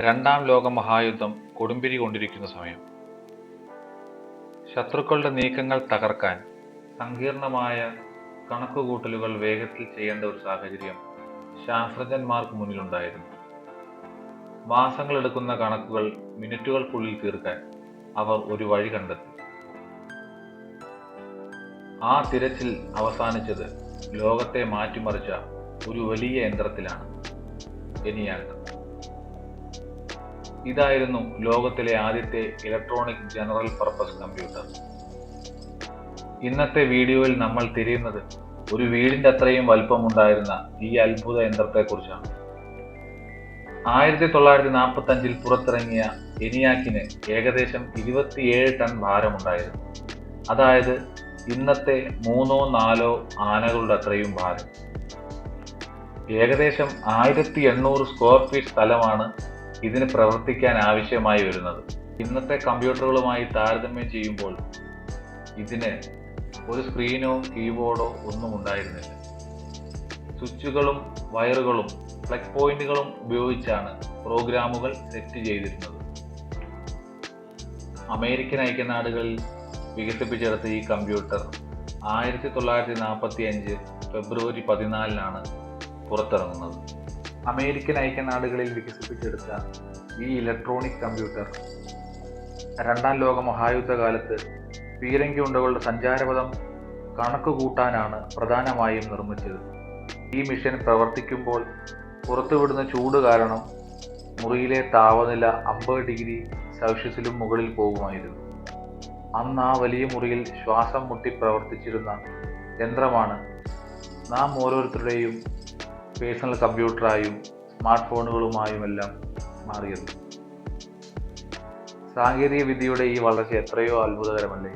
രണ്ടാം ലോക മഹായുദ്ധം കൊടുമ്പിരി കൊണ്ടിരിക്കുന്ന സമയം. ശത്രുക്കളുടെ നീക്കങ്ങൾ തകർക്കാൻ സങ്കീർണമായ കണക്കുകൂട്ടലുകൾ വേഗത്തിൽ ചെയ്യേണ്ട ഒരു സാഹചര്യം ശാസ്ത്രജ്ഞന്മാർക്ക് മുന്നിലുണ്ടായിരുന്നു. മാസങ്ങളെടുക്കുന്ന കണക്കുകൾ മിനിറ്റുകൾക്കുള്ളിൽ തീർക്കാൻ അവർ ഒരു വഴി കണ്ടെത്തി. ആ തിരച്ചിൽ അവസാനിച്ചത് ലോകത്തെ മാറ്റിമറിച്ച ഒരു വലിയ യന്ത്രത്തിലാണ്. എനിയാക്ക് ഇതായിരുന്നു ലോകത്തിലെ ആദ്യത്തെ ഇലക്ട്രോണിക് ജനറൽ പർപ്പസ് കമ്പ്യൂട്ടർ ഇന്നത്തെ വീഡിയോയിൽ നമ്മൾ തിരിയുന്നത് ഒരു വീടിന്റെ അത്രയും വലുപ്പമുണ്ടായിരുന്ന ഈ അത്ഭുത യന്ത്രത്തെക്കുറിച്ചാണ്. ആയിരത്തി തൊള്ളായിരത്തി നാൽപ്പത്തി അഞ്ചിൽ പുറത്തിറങ്ങിയ എനിയാക്കിന് ഏകദേശം ഇരുപത്തിയേഴ് ടൺ ഭാരമുണ്ടായിരുന്നു. അതായത് ഇന്നത്തെ മൂന്നോ നാലോ ആനകളുടെ അത്രയും ഭാരം. ഏകദേശം ആയിരത്തി എണ്ണൂറ് സ്ക്വയർ ഫീറ്റ് സ്ഥലമാണ് ഇതിന് പ്രവർത്തിക്കാൻ ആവശ്യമായി വരുന്നത്. ഇന്നത്തെ കമ്പ്യൂട്ടറുകളുമായി താരതമ്യം ചെയ്യുമ്പോൾ ഇതിന് ഒരു സ്ക്രീനോ കീബോർഡോ ഒന്നും ഉണ്ടായിരുന്നില്ല. സ്വിച്ചുകളും വയറുകളും ഫ്ലക് പോയിന്റുകളും ഉപയോഗിച്ചാണ് പ്രോഗ്രാമുകൾ സെറ്റ് ചെയ്തിരുന്നത്. അമേരിക്കൻ ഐക്യനാടുകളിൽ വികസിപ്പിച്ചെടുത്ത ഈ കമ്പ്യൂട്ടർ ആയിരത്തി തൊള്ളായിരത്തി നാൽപ്പത്തി അഞ്ച് ഫെബ്രുവരി പതിനാലിനാണ് പുറത്തിറങ്ങുന്നത്. അമേരിക്കൻ ഐക്യനാടുകളിൽ വികസിപ്പിച്ചെടുത്ത ഈ ഇലക്ട്രോണിക് കമ്പ്യൂട്ടർ രണ്ടാം ലോക മഹായുദ്ധകാലത്ത് പീരങ്കി ഉണ്ടകളുടെ സഞ്ചാരപഥം കണക്കുകൂട്ടാനാണ് പ്രധാനമായും നിർമ്മിച്ചത്. ഈ മിഷൻ പ്രവർത്തിക്കുമ്പോൾ പുറത്തുവിടുന്ന ചൂട് കാരണം മുറിയിലെ താപനില അമ്പത് ഡിഗ്രി സെൽഷ്യസിലും മുകളിൽ പോകുമായിരുന്നു. അന്ന് ആ വലിയ മുറിയിൽ ശ്വാസം മുട്ടി പ്രവർത്തിച്ചിരുന്ന യന്ത്രമാണ് നാം ഓരോരുത്തരുടെയും പേഴ്സണൽ കമ്പ്യൂട്ടറായും സ്മാർട്ട് ഫോണുകളുമായുമെല്ലാം മാറിയത് സാങ്കേതിക വിദ്യയുടെ ഈ വളർച്ച എത്രയോ അത്ഭുതകരമല്ലേ?